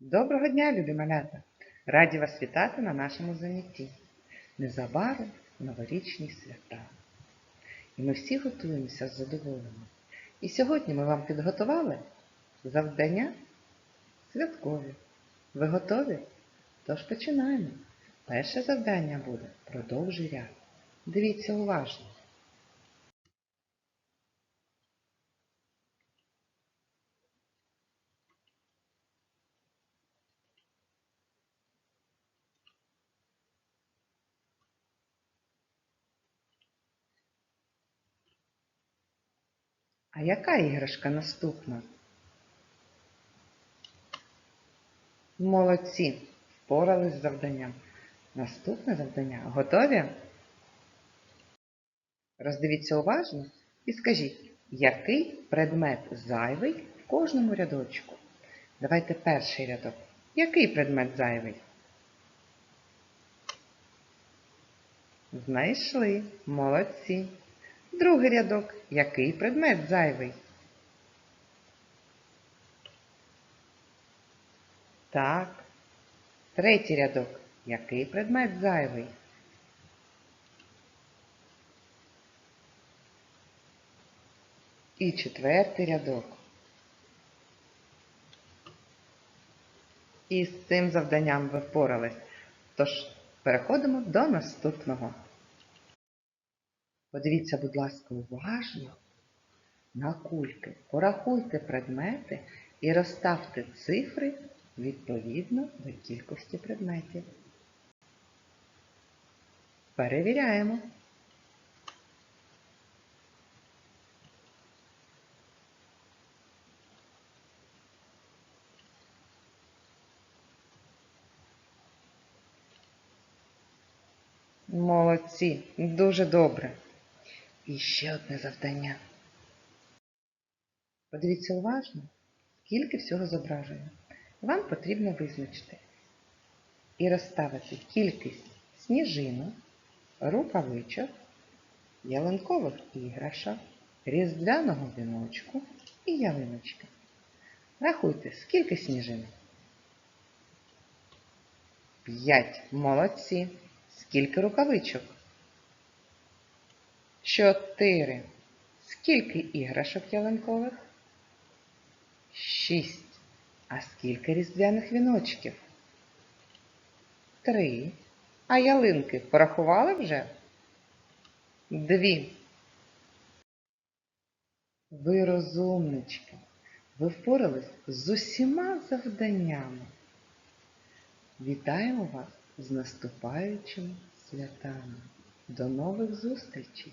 Доброго дня, любі малята! Раді вас вітати на нашому занятті. Незабаром новорічні свята. І ми всі готуємося з задоволенням. І сьогодні ми вам підготували завдання святкові. Ви готові? Тож починаємо. Перше завдання буде продовжуй ряд. Дивіться уважно. А яка іграшка наступна? Молодці! Впорались з завданням. Наступне завдання. Готові? Роздивіться уважно і скажіть, який предмет зайвий в кожному рядочку? Давайте перший рядок. Який предмет зайвий? Знайшли. Молодці. Другий рядок. Який предмет зайвий? Так. Третій рядок. Який предмет зайвий? І четвертий рядок. І з цим завданням ви впорались. Тож переходимо до наступного. Подивіться, будь ласка, уважно на кульки. Порахуйте предмети і розставте цифри відповідно до кількості предметів. Перевіряємо. Молодці, дуже добре. І ще одне завдання. Подивіться уважно, скільки всього зображено. Вам потрібно визначити і розставити кількість сніжинок, рукавичок, ялинкових іграшок, різдвяного віночку і ялиночки. Рахуйте, скільки сніжинок? П'ять. Молодці. Скільки рукавичок? Чотири. Скільки іграшок ялинкових? Шість. А скільки різдвяних віночків? Три. А ялинки порахували вже? Дві. Ви розумнички. Ви впорались з усіма завданнями. Вітаємо вас з наступаючими святами. До нових зустрічей!